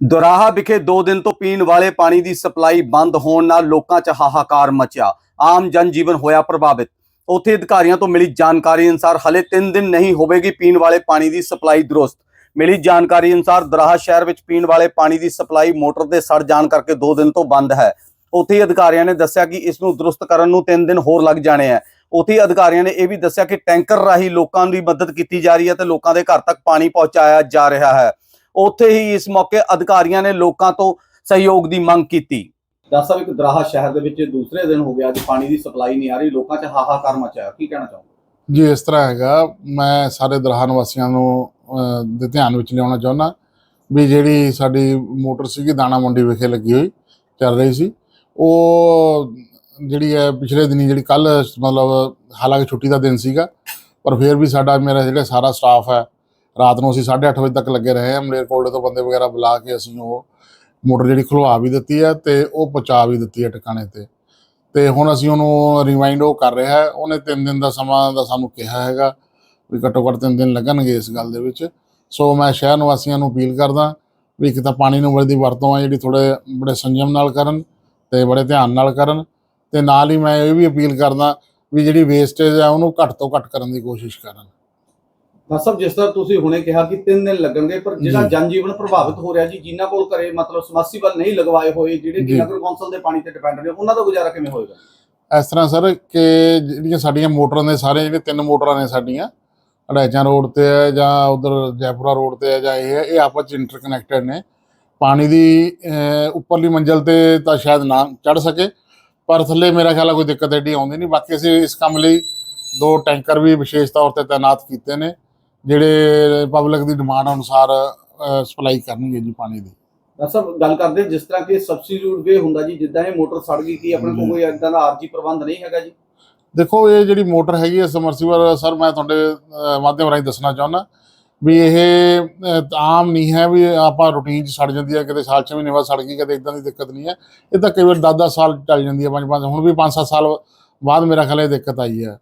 ਦੁਰਾਹਾ ਵਿਖੇ 2 ਦਿਨ ਤੋਂ ਪੀਣ ਵਾਲੇ ਪਾਣੀ ਦੀ ਸਪਲਾਈ ਬੰਦ ਹੋਣ ਨਾਲ ਲੋਕਾਂ 'ਚ ਹਾਹਾਕਾਰ ਮਚਿਆ। ਆਮ ਜਨ ਜੀਵਨ ਹੋਇਆ ਪ੍ਰਭਾਵਿਤ। ਉੱਥੇ ਅਧਿਕਾਰੀਆਂ ਤੋਂ ਮਿਲੀ ਜਾਣਕਾਰੀ ਅਨੁਸਾਰ ਹਲੇ 3 ਦਿਨ ਨਹੀਂ ਹੋਵੇਗੀ ਪੀਣ ਵਾਲੇ ਪਾਣੀ ਦੀ ਸਪਲਾਈ ਦਰੁਸਤ। ਮਿਲੀ ਜਾਣਕਾਰੀ ਅਨੁਸਾਰ ਦੁਰਾਹਾ ਸ਼ਹਿਰ ਵਿੱਚ ਪੀਣ ਵਾਲੇ ਪਾਣੀ ਦੀ ਸਪਲਾਈ ਮੋਟਰ ਦੇ ਸੜ ਜਾਣ ਕਰਕੇ 2 ਦਿਨ ਤੋਂ ਬੰਦ ਹੈ। ਉੱਥੇ ਹੀ ਅਧਿਕਾਰੀਆਂ ਨੇ ਦੱਸਿਆ ਕਿ ਇਸ ਨੂੰ ਦਰੁਸਤ ਕਰਨ ਨੂੰ 3 ਦਿਨ ਹੋਰ ਲੱਗ ਜਾਣੇ ਹੈ। ਉੱਥੇ ਹੀ ਅਧਿਕਾਰੀਆਂ ਨੇ ਇਹ ਵੀ ਦੱਸਿਆ ਕਿ ਟੈਂਕਰ ਰਾਹੀਂ ਲੋਕਾਂ ਦੀ ਮਦਦ ਕੀਤੀ ਜਾ ਰਹੀ ਹੈ ਤੇ ਲੋਕਾਂ ਦੇ ਘਰ ਤੱਕ ਪਾਣੀ ਪਹੁੰਚਾਇਆ ਜਾ ਰਿਹਾ ਹੈ। ਉੱਥੇ ਹੀ ਇਸ ਮੌਕੇ ਅਧਿਕਾਰੀਆਂ ਨੇ ਲੋਕਾਂ ਤੋਂ ਸਹਿਯੋਗ ਦੀ ਮੰਗ ਕੀਤੀ। ਸਾਹਿਬ ਇੱਕ ਦਰਾਹਾ ਸ਼ਹਿਰ ਦੇ ਵਿੱਚ ਦੂਸਰੇ ਦਿਨ ਹੋ ਗਿਆ ਅੱਜ ਪਾਣੀ ਦੀ ਸਪਲਾਈ ਨਹੀਂ ਆ ਰਹੀ ਲੋਕਾਂ 'ਚ ਹਾਹਾਕਾਰ ਮਚਿਆ ਕੀ ਕਹਿਣਾ ਚਾਹੋਗੇ? ਜੀ ਇਸ ਤਰ੍ਹਾਂ ਹੈਗਾ ਮੈਂ ਸਾਰੇ ਦਰਹਾਨ ਵਾਸੀਆਂ ਨੂੰ ਦੇ ਧਿਆਨ ਵਿੱਚ ਲਿਆਉਣਾ ਚਾਹੁੰਦਾ ਵੀ ਜਿਹੜੀ ਸਾਡੀ ਮੋਟਰ ਸੀਗੀ ਦਾਣਾ ਮੰਡੀ ਵਿਖੇ ਲੱਗੀ ਹੋਈ ਚੱਲ ਰਹੀ ਸੀ ਉਹ ਜਿਹੜੀ ਹੈ ਪਿਛਲੇ ਦਿਨੀ ਜਿਹੜੀ ਕੱਲ ਮਤਲਬ ਹਾਲਾਂਕਿ ਛੁੱਟੀ ਦਾ ਦਿਨ ਸੀਗਾ ਪਰ ਫਿਰ ਵੀ ਸਾਡਾ ਮੇਰਾ ਜਿਹੜਾ ਸਾਰਾ ਸਟਾਫ ਹੈ ਰਾਤ ਨੂੰ ਅਸੀਂ 8:30 ਵਜੇ ਤੱਕ ਲੱਗੇ ਰਹੇ ਹਾਂ। ਮਲੇਰਕੋਟਲੇ ਤੋਂ ਬੰਦੇ ਵਗੈਰਾ ਬੁਲਾ ਕੇ ਅਸੀਂ ਉਹ ਮੋਟਰ ਜਿਹੜੀ ਖੁਲਵਾ ਵੀ ਦਿੱਤੀ ਹੈ ਤੇ ਉਹ ਪਹੁੰਚਾ ਵੀ ਦਿੱਤੀ ਹੈ ਟਿਕਾਣੇ ਤੇ। ਤੇ ਹੁਣ ਅਸੀਂ ਉਹਨੂੰ ਰਿਮਾਈਂਡ ਉਹ ਕਰ ਰਿਹਾ ਹੈ। ਉਹਨੇ 3 ਦਿਨ ਦਾ ਸਮਾਂ ਦਾ ਸਾਨੂੰ ਕਿਹਾ ਹੈਗਾ ਵੀ ਘੱਟੋ ਘੱਟ 3 ਦਿਨ ਲੱਗਣਗੇ ਇਸ ਗੱਲ ਦੇ ਵਿੱਚ। ਸੋ ਮੈਂ ਸ਼ਹਿਰ ਨਿਵਾਸੀਆਂ ਨੂੰ ਅਪੀਲ ਕਰਦਾ ਵੀ ਇੱਕ ਤਾਂ ਪਾਣੀ ਨੂੰ ਦੀ ਵਰਤੋਂ ਆ ਜਿਹੜੀ ਥੋੜੇ ਬੜੇ ਸੰਜਮ ਨਾਲ ਕਰਨ ਤੇ ਬੜੇ ਧਿਆਨ ਨਾਲ ਕਰਨ ਤੇ ਨਾਲ ਹੀ ਮੈਂ ਇਹ ਵੀ ਅਪੀਲ ਕਰਦਾ ਵੀ ਜਿਹੜੀ ਵੇਸਟੇਜ ਹੈ ਉਹਨੂੰ ਘੱਟ ਤੋਂ ਘੱਟ ਕਰਨ ਦੀ ਕੋਸ਼ਿਸ਼ ਕਰਨ। ਡਾਕਟਰ ਸਾਹਿਬ ਜਿਸ ਤਰ੍ਹਾਂ ਤੁਸੀਂ ਹੁਣੇ ਕਿਹਾ ਕਿ 3 ਦਿਨ ਲੱਗਣਗੇ ਪਰ ਜਿਹੜਾ ਜੀ। ਜਨਜੀਵਨ ਪ੍ਰਭਾਵਿਤ ਹੋ ਰਿਹਾ ਜੀ ਜਿਨ੍ਹਾਂ ਕੋਲ ਘਰੇ ਮਤਲਬ ਸਮਰਸੀਬਲ ਨਹੀਂ ਲਗਵਾਏ ਹੋਏ ਜਿਹੜੇ ਕਿ। ਨਗਰ ਕੌਂਸਲ ਦੇ ਪਾਣੀ ਤੇ ਡਿਪੈਂਡ ਨੇ ਉਹਨਾਂ ਦਾ ਗੁਜ਼ਾਰਾ ਕਿਵੇਂ ਹੋਏਗਾ ਇਸ ਤਰ੍ਹਾਂ ਸਰ ਕਿ ਜਿਹੜੀਆਂ ਸਾਡੀਆਂ ਮੋਟਰਾਂ ਦੇ ਸਾਰੇ ਜਿਹੜੇ ਤਿੰਨ ਮੋਟਰਾਂ ਨੇ ਸਾਡੀਆਂ ਅੜੈਚਾਂ ਰੋਡ ਤੇ ਹੈ ਜਾਂ ਉਧਰ ਜੈਪੁਰਾ ਰੋਡ ਤੇ ਹੈ ਜਾਂ ਇਹ ਹੈ ਇਹ ਆਪਸ ਚ ਇੰਟਰਕਨੈਕਟਡ ਨੇ ਪਾਣੀ ਦੀ ਉੱਪਰਲੀ ਮੰਜ਼ਲ ਤੇ ਤਾਂ ਸ਼ਾਇਦ ਨਾ ਚੜ ਸਕੇ ਪਰ ਥੱਲੇ ਮੇਰਾ ਖਿਆਲ ਕੋਈ ਦਿੱਕਤ ਐਡੀ ਆਉਂਦੀ ਨਹੀਂ ਬਾਕੀ ਅਸੀਂ ਇਸ ਕੰਮ ਲਈ ਦੋ ਟੈਂਕਰ ਵੀ ਵਿਸ਼ੇਸ਼ ਤੌਰ ਤੇ ਤਾਇਨਾਤ ਕੀਤੇ ਨੇ ਜਿਹੜੇ ਪਬਲਿਕ ਦੀ ਡਿਮਾਂਡ ਅਨੁਸਾਰ ਸਪਲਾਈ ਕਰਨਗੇ ਜੀ ਪਾਣੀ ਦੀ। ਸਾਹਿਬ ਗੱਲ ਕਰਦੇ ਜਿਸ ਤਰ੍ਹਾਂ ਕਿ ਸਬਸਟੀਟਿਊਟ ਵੇ ਹੁੰਦਾ ਜੀ ਜਿੱਦਾਂ ਇਹ ਮੋਟਰ ਸੜ ਗਈ ਕੀ ਆਪਣੇ ਕੋਲ। ਕੋਈ ਇਦਾਂ ਦਾ ਆਰਜੀ ਪ੍ਰਬੰਧ ਨਹੀਂ ਹੈਗਾ ਜੀ। ਦੇਖੋ ਇਹ ਜਿਹੜੀ ਮੋਟਰ ਹੈਗੀ ਹੈ ਸਮਰਸੀਬਲ ਸਰ ਮੈਂ ਤੁਹਾਡੇ ਮਾਧਿਅਮ ਰਾਹੀਂ ਦੱਸਣਾ ਚਾਹੁੰਦਾ ਵੀ ਇਹ ਆਮ ਨਹੀਂ ਹੈ ਵੀ ਆਪਾਂ ਰੂਟੀਨ ਚ ਸੜ ਜਾਂਦੀ ਹੈ ਕਿਤੇ ਸਾਲ ਛੇ ਮਹੀਨੇ ਬਾਅਦ ਸੜ ਗਈ ਕਦੇ ਇਦਾਂ ਦੀ ਦਿੱਕਤ ਨਹੀਂ ਹੈ। ਇਹ ਤਾਂ ਕਈ ਵਾਰ 10-10 ਸਾਲ ਚੱਲ ਜਾਂਦੀ ਹੈ ਪੰਜ ਪੰਜ ਹੁਣ ਵੀ 5-7 ਸਾਲ ਬਾਅਦ ਮੇਰਾ ਖਿਆਲ ਇਹ ਦਿੱਕਤ ਆਈ ਹੈ।